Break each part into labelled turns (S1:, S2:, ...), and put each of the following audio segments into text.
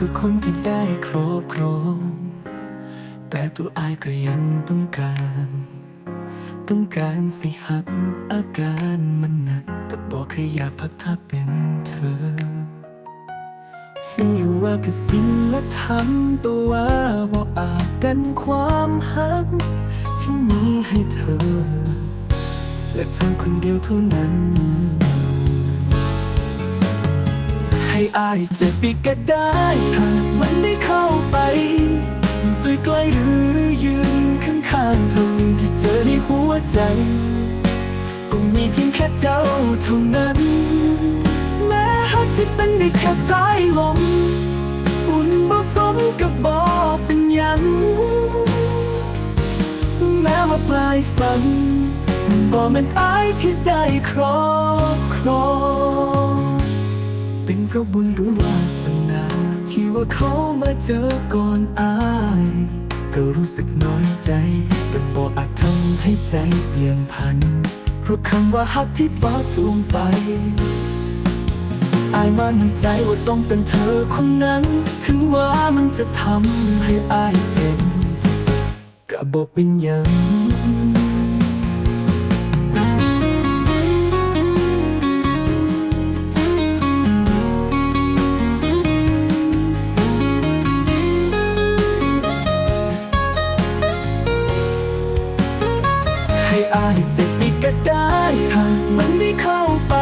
S1: เขาคือคนที่ได้ครอบครอง แต่ตัวอายก็ยังต้องการ ต้องการสิหักอาการมันหนักแต่บอกแค่อยากพักถ้าเป็นเธอรู้อยู่ว่าคือศิลธรรมตัวว่าบ่อาจกันความหัก ที่มีให้เธอ และเธอคนเดียวเท่านั้น ให้อายเจ็บปีกก็ได้หากมันได้เข้าไปอยู่ใกล้หรือยืนข้างๆเธอสิ่งที่เจอในหัวใจ ก็มีเพียงแค่เจ้าเท่านั้น แม้หักที่เป็นได้แค่สายลมอุ่นบสมกับบอเป็นยังแม้ว่าปลายฝันบอกมันอายที่ได้ครอบครอง เพราะบุญหรือวาสนา ที่ว่าเขามาเจอก่อนอาย ก็รู้สึกน้อยใจ แต่บอกอาจทำให้ใจเปลี่ยนพัน เพราะคำว่าฮักที่ปักลงไป อายมั่นใจว่าต้องเป็นเธอคนนั้น ถึงว่ามันจะทำให้อายเจ็บก็บอกเป็นหยังให้อาย เจ็บอีกก็ได้หากมันได้เข้าไป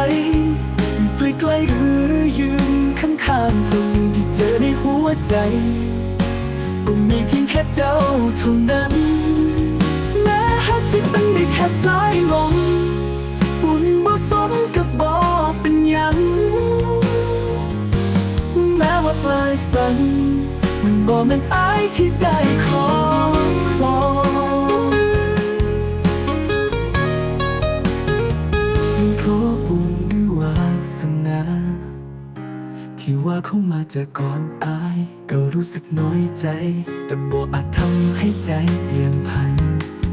S1: อยู่ใกล้หรือยืนข้างๆเธอสิ่งที่เจอในหัวใจ ก็มีเพียงแค่เจ้าเท่านั้นแม้หักที่เป็นได้แค่สายลมอุ่นบ่สมกับบอเป็นยังแม้ว่าปลายฝันมันบอกมันอายที่ได้ครอ ที่ว่าเข้ามาเจอก่อนอาย ก็รู้สึกน้อยใจ แต่บ่อาจทำให้ใจเปลี่ยนพัน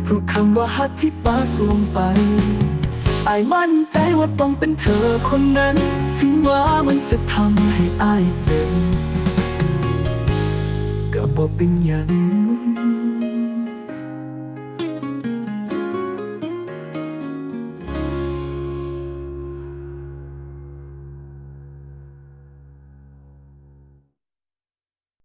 S1: เพราะคำว่าฮักที่ปากลงไปอายมั่นใจว่าต้องเป็นเธอคนนั้น ถึงว่ามันจะทำให้อายเจ็บก็บอกเป็นอยัง